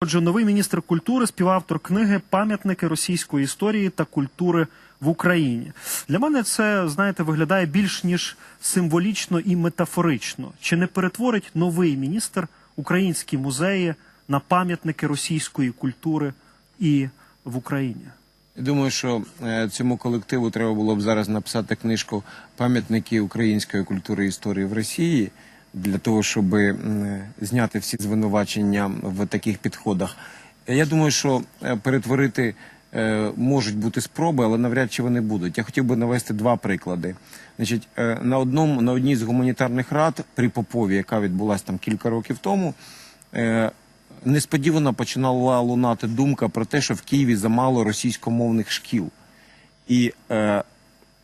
Отже, новий міністр культури, співавтор книги Пам'ятники російської історії та культури в Україні. Для мене це, знаєте, виглядає більш ніж символічно і метафорично. Чи не перетворить новий міністр українські музеї на пам'ятники російської культури і в Україні? Думаю, що е, цьому колективу треба було б зараз написати книжку Пам'ятники української культури і історії в Росії для того, щоб зняти всі звинувачення в таких підходах. Я думаю, що е, перетворити е, можуть бути спроби, але навряд чи вони будуть. Я хотів би навести два приклади. Значить, е, на одному на одній з гуманітарних рад при Попові, яка відбулася там кілька років тому. несподівано починала лунати думка про те, що в Києві замало російськомовних шкіл. І е,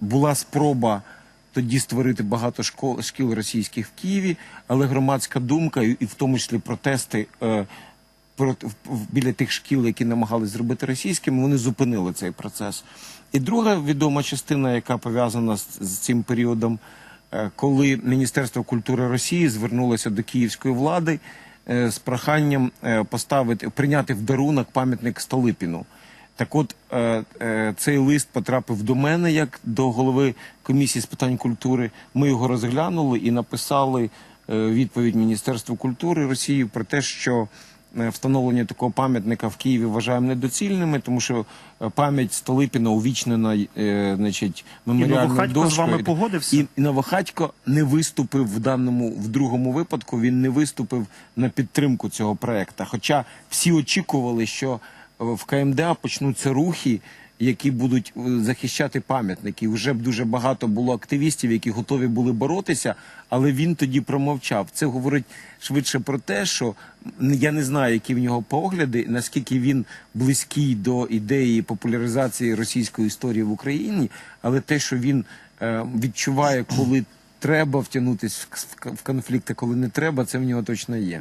була спроба тоді створити багато школ, шкіл російських в Києві, але громадська думка, і, в тому числі протести е, в- біля тих шкіл, які намагались зробити російськими, вони зупинили цей процес. І друга відома частина, яка пов'язана з, з цим періодом, е, коли Міністерство культури Росії звернулося до київської влади е, з проханням е, поставити прийняти в дарунок пам'ятник Столипіну. Так от е, е, цей лист потрапив до мене як до голови комісії з питань культури. Ми його розглянули і написали е, відповідь Міністерству культури Росії про те, що встановлення такого пам'ятника в Києві вважаємо недоцільними, тому що пам'ять Столипіна увічнена е, значить, меморіальною Новохатько з вами погодився? І, Новохатько не виступив в даному в другому випадку. Він не виступив на підтримку цього проекту. Хоча всі очікували, що в КМДА почнуться рухи, які будуть е, захищати пам'ятники. Вже б дуже багато було активістів, які готові були боротися, але він тоді промовчав. Це говорить швидше про те, що я не знаю, які в нього погляди, наскільки він близький до ідеї популяризації російської історії в Україні, але те, що він е, відчуває, коли треба втягнутися в, в конфлікт, а коли не треба, це в нього точно є.